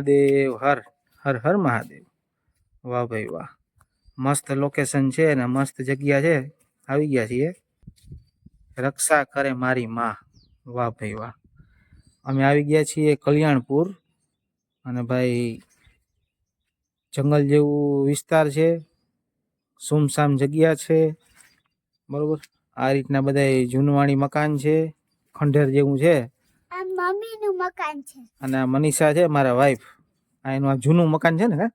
મહાદેવ, હર હર હર મહાદેવ. વાહ ભાઈ વાહ. મસ્ત લોકેશન છે અને મસ્ત જગ્યા છે. આવી ગયા છીએ. રક્ષા કરે મારી માં. વાહ ભાઈ વાહ. અમે આવી ગયા છીએ કલ્યાણપુર. અને ભાઈ જંગલ જેવું વિસ્તાર છે. સુમસામ જગ્યા છે. બરોબર? આ રીતના બધા જૂનવાણી મકાન છે. ખંડેર જેવું છે. મમ્મીનું મકાન છે. અને મનીષા છે મારા વાઈફ આ એનું આ જૂનું મકાન છે ને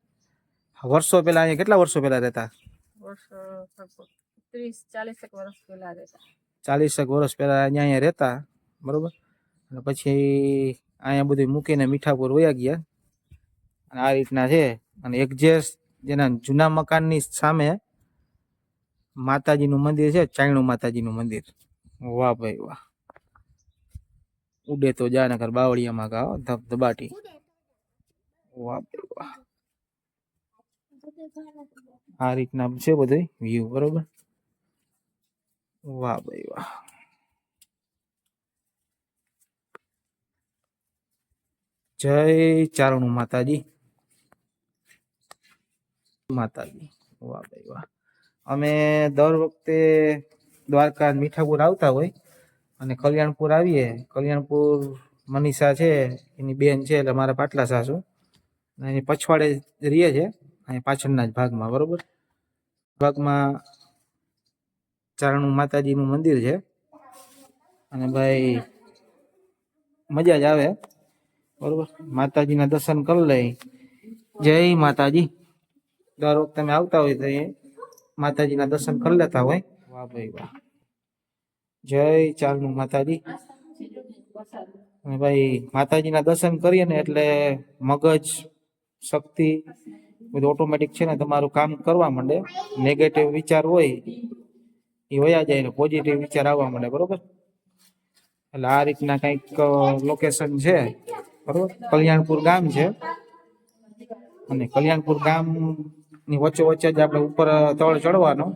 વર્ષો પહેલા અહીંયા કેટલા વર્ષો પહેલા રહેતા? વર્ષો લગભગ ત્રીસ ચાલીસેક વર્ષ પહેલા રહેતા. ચાલીસેક વર્ષ પહેલા અહીંયા અહીંયા રહેતા બરોબર? અને પછી અહીંયા બધું મૂકીને મીઠાપુર વયા ગયા. અને આ રીતના છે. અને એક્ઝેક્ટ જેના જૂના મકાનની સામે માતાજીનું મંદિર છે ચાયણું માતાજીનું મંદિર. વાહ ભાઈ વાહ. ઉડે તો જાનકર બાવળિયામાં ગાઓ ધબધબાટી આ રીતના છે બધું વ્યૂ બરોબર? વાહ ભાઈ વાહ. જય ચારણું માતાજી. માતાજી. વાહ ભાઈ વાહ. અમે દર વખતે દ્વારકા મીઠાપુર આવતા હોય. અને કલ્યાણપુર આવીએ. કલ્યાણપુર મનીષા છે, એની બેન છે એટલે મારા પાટલા સાસુ. એની પછવાડે રહીએ છે, અહીં પાછળના જ ભાગમાં, બરોબર? ભાગમાં ચારણું માતાજીનું મંદિર છે. અને ભાઈ મજા જ આવે, બરોબર? માતાજીના દર્શન કરી લઈ જય માતાજી. દર વખતે તમે આવતા હોય તો એ માતાજીના દર્શન કરી લેતા હોય. વાહ ભાઈ વાહ. જય ચાલનું માતાજી. અને ભાઈ માતાજીના દર્શન કરીએ ને એટલે મગજ, શક્તિ બધું ઓટોમેટિક છે ને તમારું કામ કરવા માંડે. નેગેટિવ વિચાર હોય એ વયા જાય ને પોઝિટિવ વિચાર આવવા માંડે, બરોબર? એટલે આ રીતના કંઈક લોકેશન છે, બરોબર? કલ્યાણપુર ગામ છે. અને કલ્યાણપુર ગામની વચ્ચે વચ્ચે જ આપણે ઉપર તળ ચડવાનો.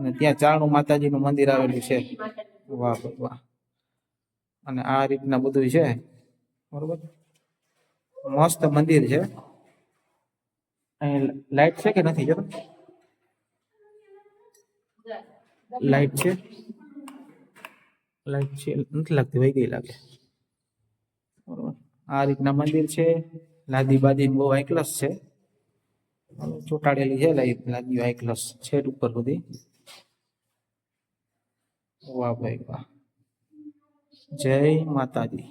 અને ત્યાં ચારણું માતાજીનું મંદિર આવેલું છે. વાહ વાહ અને આ રીતના બધું છે. બરોબર. મસ્ત મંદિર છે. અહીં લાઈટ છે કે નથી જતો લાઈટ છે? લાઈટ છે. નથી લાગતી, વહી ગઈ લાગે. બરોબર. આ રીતના મંદિર છે. લાદી બાદી બહુ હાઈક્લાસ છે. ચોટાડેલી છે લાદી હાઈક્લાસ છેટ ઉપર બધી. વાહ ભાઈ વાહ. જય માતાજી.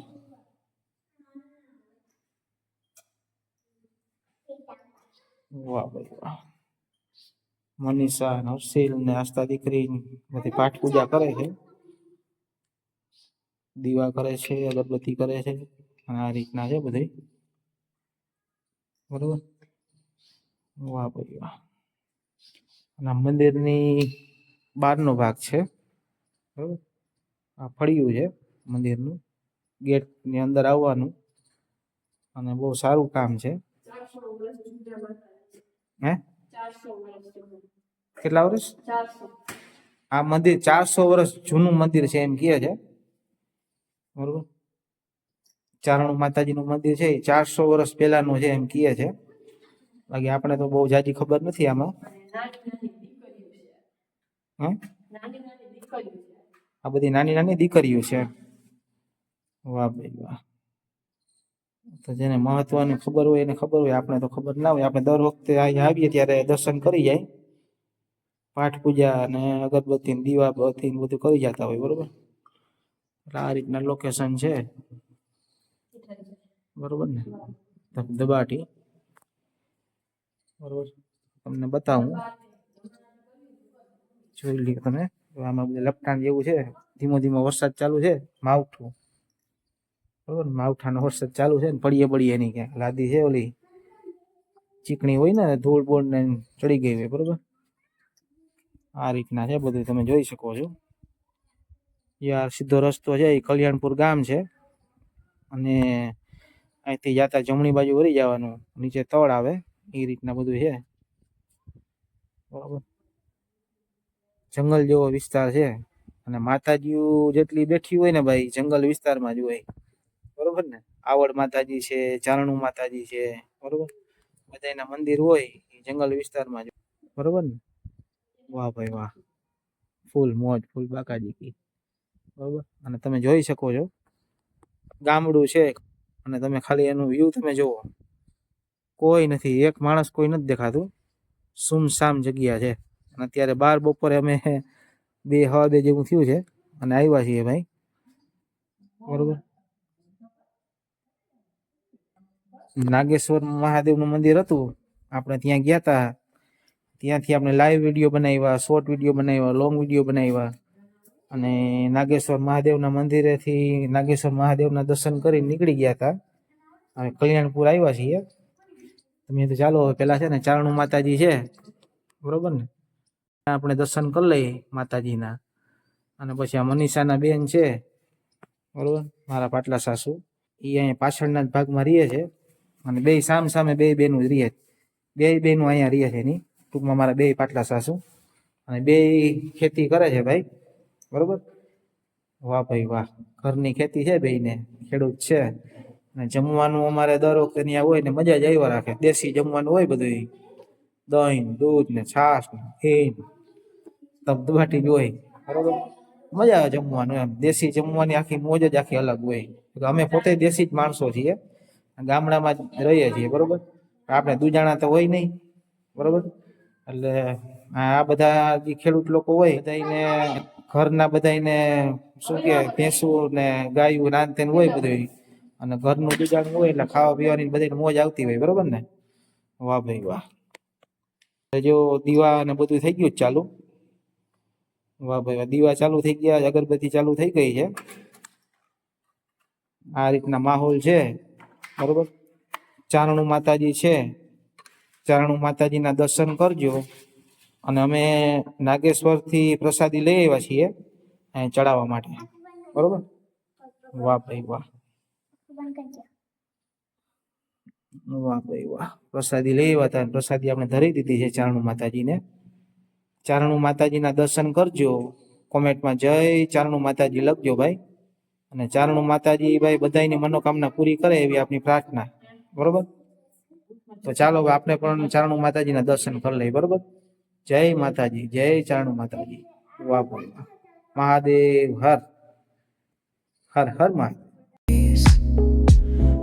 વાહ ભાઈ વાહ. મનીષા નવશીલ ને આસ્થા દીકરી બધી પાઠ પૂજા કરે છે. દીવા કરે છે, અગરબત્તી કરે છે આ રીતના છે બધી. બરોબર? વાહ ભાઈ વાહ. અને મંદિરની બહારનો ભાગ છે. બરોબર? આ ફળિયું છે મંદિરનું. ગેટની અંદર આવવાનું. અને બહુ સારું કામ છે. હે. કેટલા વર્ષ? આ મંદિર ચારસો વર્ષ જૂનું મંદિર છે એમ કહે છે. બરોબર? ચારણું માતાજીનું મંદિર છે એ ચારસો વર્ષ પહેલાનું છે એમ કહે છે. બાકી આપણે તો બહુ જાજી ખબર નથી આમાં. હે? આ બધી નાની નાની દીકરીઓ છે. વાહ ભાઈ વાહ. તો જેને મહત્વની ખબર હોય, એને ખબર હોય, આપણે તો ખબર ના હોય. આપણે દર વખતે અહીંયા આવીએ ત્યારે દર્શન કરી જાય. પાઠ પૂજા અને અગરબત્તી દીવા બતી ને બધું કરી જતા હોય, બરોબર? આ રીતના લોકેશન છે. બરોબર ને? ધબધબાટી બરોબર. તમને બતાવું. જોઈ લ્યો તમે. આમાં બધા લપટાણ જેવું છે. ધીમો ધીમો વરસાદ ચાલુ છે. માવઠું. બરોબર? માવઠાનો વરસાદ ચાલુ છે ને પડીએ પડીએ એની ક્યાંક. લાદી છે ઓલી. ચીકણી હોય ને, ધૂળ બોળ ને ચડી ગઈ હોય, બરોબર? આ રીતના છે બધું તમે જોઈ શકો છો. યાર સીધો રસ્તો છે એ કલ્યાણપુર ગામ છે. અને અહીંથી જાતા જમણી બાજુ વળી જવાનું. નીચે તળ આવે. એ રીતના બધું છે. બરોબર? જંગલ જેવો વિસ્તાર છે. અને માતાજીઓ જેટલી બેઠી હોય ને ભાઈ, જંગલ વિસ્તારમાં જ હોય. બરોબર ને? આવડ માતાજી છે ચારણું માતાજી છે, બરોબર? બધાયના મંદિર હોય, એ જંગલ વિસ્તારમાં જ બરોબર ને? વાહ ભાઈ વાહ. ફૂલ મોજ, ફૂલ બાકાજી કી. બરોબર? અને તમે જોઈ શકો છો. ગામડું છે. અને તમે ખાલી એનું વ્યૂ તમે જુઓ. કોઈ નથી. એક માણસ કોઈ નથી દેખાતું. સુમસામ જગ્યા છે. અત્યારે બાર બપોરે અમે બે, હવા બે જેવું થયું છે અને આવ્યા છીએ ભાઈ. બરોબર? નાગેશ્વર મહાદેવનું મંદિર હતું. આપણે ત્યાં ગયા હતા ત્યાંથી આપણે લાઈવ વીડિયો બનાવ્યા શોર્ટ વીડિયો બનાવ્યા લોંગ વીડિયો બનાવ્યા. અને નાગેશ્વર મહાદેવના મંદિરેથી નાગેશ્વર મહાદેવના દર્શન કરી નીકળી ગયા હતા હવે કલ્યાણપુર આવ્યા છીએ. તમે તો ચાલો પેલા છે ને ચારણું માતાજી છે. બરોબર ને? આપણે દર્શન કરી લઈએ માતાજીના. અને પછી આ મનીષાના બેન છે, બરોબર? મારા પાટલા સાસુ. એ અહીંયા પાછળના જ ભાગમાં રહીએ છે. અને બે સામ સામે બે બેનું જ રહે બે બેનું અહીંયા રહે છે એની. ટૂંકમાં મારા બે પાટલા સાસુ. અને બે ખેતી કરે છે ભાઈ. બરોબર? વાહ ભાઈ વાહ. ઘરની ખેતી છે બેયને. ખેડૂત છે. અને જમવાનું અમારે દર વખતે ત્યાં હોય ને મજા જ આવ્યા રાખે. દેશી જમવાનું હોય બધું દહીં, દૂધ ને છાશ ને ઘી તબદબાટી જ હોય. બરોબર? મજા આવે જમવાનું એમ. દેશી જમવાની આખી મોજ જ આખી અલગ હોય. અમે પોતે દેશી જ માણસો છીએ. ગામડામાં જ રહીએ છીએ, બરોબર? આપણે દુજાણા તો હોય નહીં. બરોબર? એટલે આ બધા જે ખેડૂત લોકો હોય બધાને ઘરના બધાને શું કે, ભેંસું ને ગાયું નાન તેન હોય બધું અને ઘરનું દુજાણું હોય એટલે ખાવા પીવાની બધી મોજ આવતી હોય, બરોબર ને? વાહ ભાઈ વાહ. જો દીવા ને બધું થઈ ગયું ચાલુ. વાહ ભાઈ વાહ. દીવા ચાલુ થઈ ગયા, અગરબત્તી ચાલુ થઈ ગઈ છે. આ રીતના માહોલ છે. બરોબર? ચારણું માતાજી છે. ચારણું માતાજીના દર્શન કરજો. અને અમે નાગેશ્વરથી પ્રસાદી લઈ આવ્યા છીએ ચડાવવા માટે. બરોબર? વાહ ભાઈ વાહ. વાહ ભાઈ વાહ. પ્રસાદી લઈ આવ્યા હતા પ્રસાદી આપણે ધરી દીધી છે ચારણું માતાજીને. ચારણું માતાજીના દર્શન કરજો. કોમેન્ટમાં જય ચારણું માતાજી લખજો ભાઈ. અને ચારણું માતાજી ભાઈ બધાની મનોકામના પૂરી કરે એવી આપણી પ્રાર્થના. બરોબર? તો ચાલો આપણે પણ ચારણું માતાજીના દર્શન કરી લઈએ. બરોબર? જય માતાજી, જય ચારણું માતાજી. વાહ. મહાદેવ, હર. Har Har Mahadev.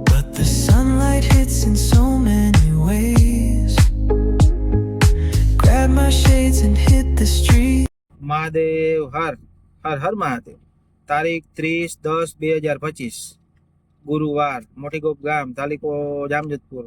But the sunlight hits in so many ways. Grab my shades and hit the street. Mahadev, Har Har Har Mahadev. તારીખ ત્રીસ દસ બે હજાર પચીસ. ગુરુવાર, મોટીગોપ ગામ, તાલુકો જામજોધપુર.